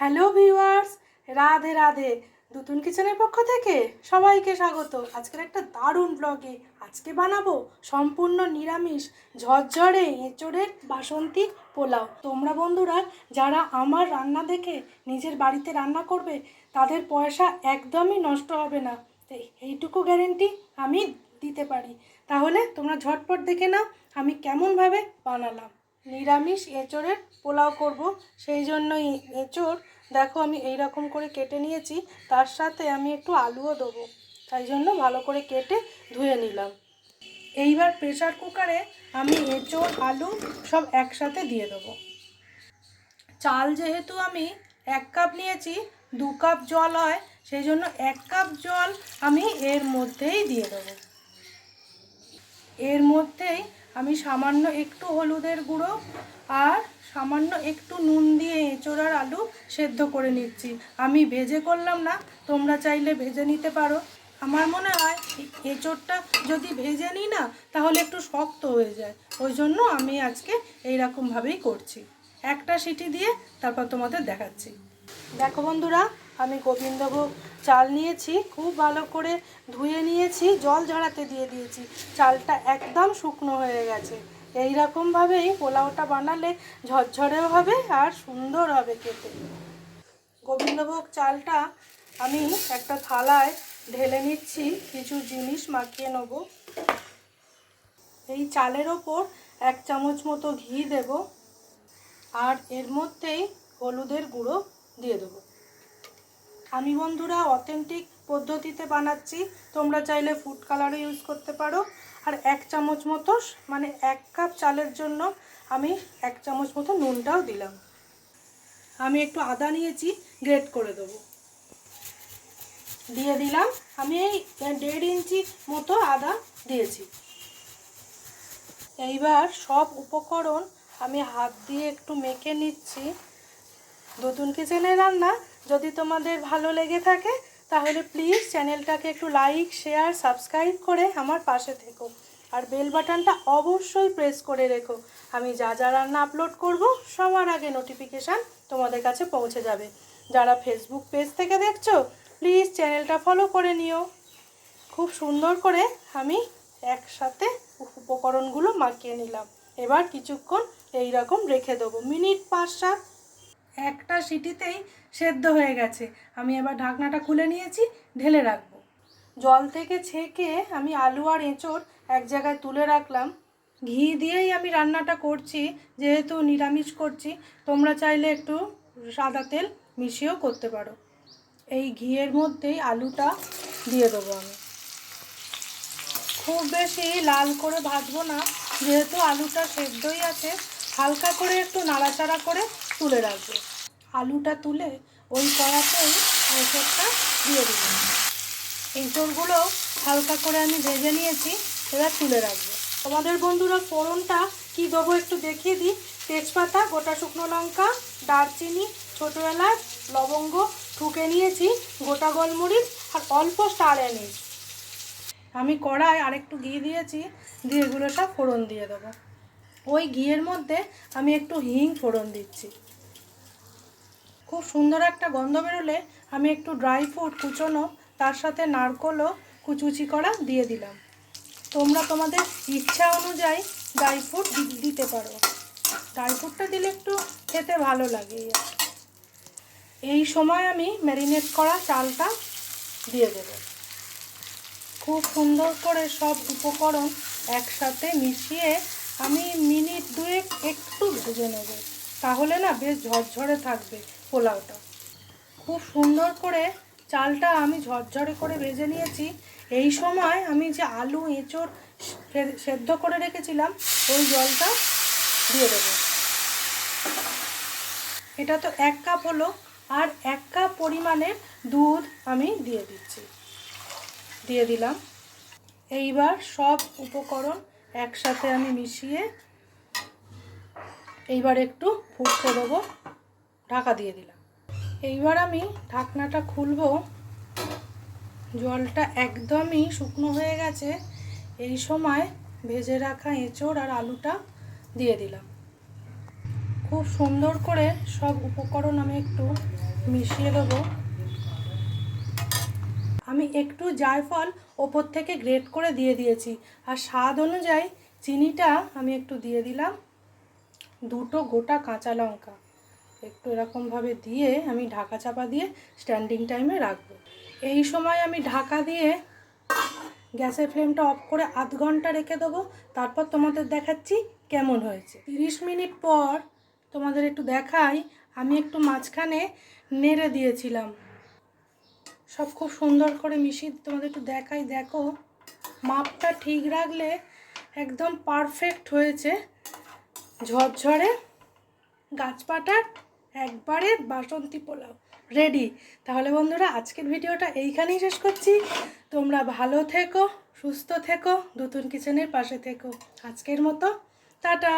Hello viewers Radhe Radhe. নতুন কিচেনের পক্ষ থেকে সবাইকে স্বাগত। আজকের একটা দারুণ ব্লগে আজকে বানাবো সম্পূর্ণ নিরামিষ ঝরঝরে এঁচড়ের বাসন্তী পোলাও। তোমরা বন্ধুরা, যারা আমার রান্না দেখে নিজের বাড়িতে রান্না করবে, তাদের পয়সা একদমই নষ্ট হবে না। এইটুকু গ্যারেন্টি আমি দিতে পারি। তাহলে তোমরা ঝটপট দেখে নাও আমি কেমনভাবে বানালাম। নিরামিষ এঁচড়ের পোলাও করব। সেই জন্য এঁচড়, দেখো আমি এই রকম করে কেটে নিয়েছি, তার সাথে আমি একটু আলুও দেবো। তাই জন্য ভালো করে কেটে ধুয়ে নিলাম। এইবার প্রেসার কুকারে আমি এঁচড়, আলু সব একসাথে দিয়ে দেবো। চাল যেহেতু আমি এক কাপ নিয়েছি, দু কাপ জল হয়, সেই জন্য এক কাপ জল আমি এর মধ্যেই দিয়ে দেবো। এর মধ্যেই আমি সামান্য একটু হলুদের গুঁড়ো আর সামান্য একটু নুন দিয়ে এঁচোড় আর আলু সেদ্ধ করে নিচ্ছি। আমি ভেজে করলাম না, তোমরা চাইলে ভেজে নিতে পারো। আমার মনে হয় এঁচোড়টা যদি ভেজে নিই না, তাহলে একটু শক্ত হয়ে যায়। ওই জন্য আমি আজকে এই রকমভাবেই করছি। একটা সিটি দিয়ে তারপর তোমাদের দেখাচ্ছি। দেখো বন্ধুরা আমি গোবিন্দভোগ চাল নিয়েছি, খুব ভালো করে ধুয়ে নিয়েছি, জল ঝরাতে দিয়ে দিয়েছি। চালটা একদম শুকনো হয়ে গেছে। এই রকমভাবেই পোলাওটা বানালে ঝরঝরেও হবে আর সুন্দর হবে খেতে। গোবিন্দভোগ চালটা আমি একটা থালায় ঢেলে নিচ্ছি, কিছু জিনিস মাখিয়ে নেব। এই চালের ওপর এক চামচ মতো ঘি দেব আর এর মধ্যেই হলুদের গুঁড়ো দিয়ে দেবো। আমি বন্ধুরা অথেন্টিক পদ্ধতিতে বানাচ্ছি। তোমরা চাইলে ফুড কালারও ইউজ করতে পারো। আর এক চামচ মতো মানে এক কাপ চালের জন্য আমি এক চামচ মতো নুনটাও দিলাম। আমি একটু আদা নিয়েছি গ্রেট করে দেবো। দিয়ে দিলাম, আমি এই দেড় ইঞ্চি মতো আদা দিয়েছি। এইবার সব উপকরণ আমি হাত দিয়ে একটু মেখে নিচ্ছি। নতুন কিচেনের রান্না যদি তোমাদের ভালো লেগে থাকে, তাহলে প্লিজ চ্যানেলটাকে একটু লাইক শেয়ার সাবস্ক্রাইব করে আমার পাশে থেকো। আর বেল বাটনটা অবশ্যই প্রেস করে রেখো। আমি যা যা রান্না আপলোড করব, সবার আগে নোটিফিকেশান তোমাদের কাছে পৌঁছে যাবে। যারা ফেসবুক পেজ থেকে দেখছ প্লিজ চ্যানেলটা ফলো করে নিও। খুব সুন্দর করে আমি একসাথে উপকরণগুলো মাখিয়ে নিলাম। এবার কিছুক্ষণ এই রকম রেখে দেবো। মিনিট পাঁচ সাত একটা সিটিতেই সেদ্ধ হয়ে গেছে। আমি এবার ঢাকনাটা খুলে নিয়েছি, ঢেলে রাখব। জল থেকে ছেঁকে আমি আলু আর এঁচড় এক জায়গায় তুলে রাখলাম। ঘি দিয়েই আমি রান্নাটা করছি, যেহেতু নিরামিষ করছি। তোমরা চাইলে একটু সাদা তেল মিশিয়েও করতে পারো। এই ঘিয়ের মধ্যেই আলুটা দিয়ে দেবো আমি। খুব বেশি লাল করে ভাজবো না, যেহেতু আলুটা সেদ্ধই আছে। হালকা করে একটু নাড়াচাড়া করে তুলে রাখব। আলুটা তুলে ওই কড়াতেই এঁচড়টা দিয়ে দেবো। এঁচড়গুলো হালকা করে আমি ভেজে নিয়েছি, এবার তুলে রাখব। তোমাদের বন্ধুরা ফোড়নটা কি দেবো একটু দেখিয়ে দিই। তেজপাতা, গোটা শুকনো লঙ্কা, দারচিনি, ছোটো এলাচ, লবঙ্গ ঠুকে নিয়েছি, গোটা গোলমরিচ আর অল্প স্টার এনেছি আমি কড়াই আরেকটু ঘি দিয়েছি, দিয়ে এগুলো সব ফোড়ন দিয়ে দেবো। ওই ঘিয়ের মধ্যে আমি একটু হিং ফোড়ন দিচ্ছি। খুব সুন্দর একটা গন্ধ বেরোলে আমি একটু ড্রাই ফ্রুট কুচোনো, তার সাথে নারকলও কুচুচি করা দিয়ে দিলাম। তোমরা তোমাদের ইচ্ছা অনুযায়ী ড্রাই ফ্রুট দিতে পারো। ড্রাই ফ্রুটটা দিলে একটু খেতে ভালো লাগে। এই সময় আমি ম্যারিনেট করা চালটা দিয়ে দেবো। খুব সুন্দর করে সব উপকরণ একসাথে মিশিয়ে আমি মিনিট দুয়েক একটু ভেজে নেব। তাহলে না বেশ ঝরঝরে থাকবে। পোলাওটা। খুব সুন্দর করে চালটা আমি ঝরঝরে করে ভেজে নিয়েছি। এই সময় আমি যে আলু, এঁচড় সেদ্ধ করে রেখেছিলাম, ওই জলটা দিয়ে দেবো। এটা তো এক কাপ হলো, আর এক কাপ পরিমাণের দুধ আমি দিয়ে দিচ্ছি। দিয়ে দিলাম। এইবার সব উপকরণ একসাথে আমি মিশিয়ে এইবার একটু ফুটতে দেবো। ঢাকা দিয়ে দিলাম। এইবার আমি ঢাকনাটা খুলবো। জলটা একদমই শুকনো হয়ে গেছে। এই সময় ভেজে রাখা এঁচড় আর আলুটা দিয়ে দিলাম। খুব সুন্দর করে সব উপকরণ আমি একটু মিশিয়ে দেবো। আমি একটু জায়ফল ওপর থেকে গ্রেট করে দিয়ে দিয়েছি। আর স্বাদ অনুযায়ী চিনিটা আমি একটু দিয়ে দিলাম। দুটো গোটা কাঁচা লঙ্কা। একটু এরকমভাবে দিয়ে আমি ঢাকা চাপা দিয়ে স্ট্যান্ডিং টাইমে রাখব। এই সময় আমি ঢাকা দিয়ে গ্যাসের ফ্লেমটা অফ করে আধ ঘণ্টা রেখে দেবো। তারপর তোমাদের দেখাচ্ছি কেমন হয়েছে। তিরিশ মিনিট পর তোমাদের একটু দেখাই, আমি একটু মাঝখানে নেড়ে দিয়েছিলাম। সব খুব সুন্দর করে মিশিয়ে তোমাদের একটু দেখাই, দেখো। মাপটা ঠিক রাখলে একদম পারফেক্ট হয়েছে। ঝরঝরে গাছপাটার একবারে বাসন্তী পোলাও রেডি তাহলে বন্ধুরা, আজকের ভিডিওটা এইখানেই শেষ করছি। তোমরা ভালো থেকো, সুস্থ থেকো নতুন কিচেনের পাশে থেকো। আজকের মতো, টাটা!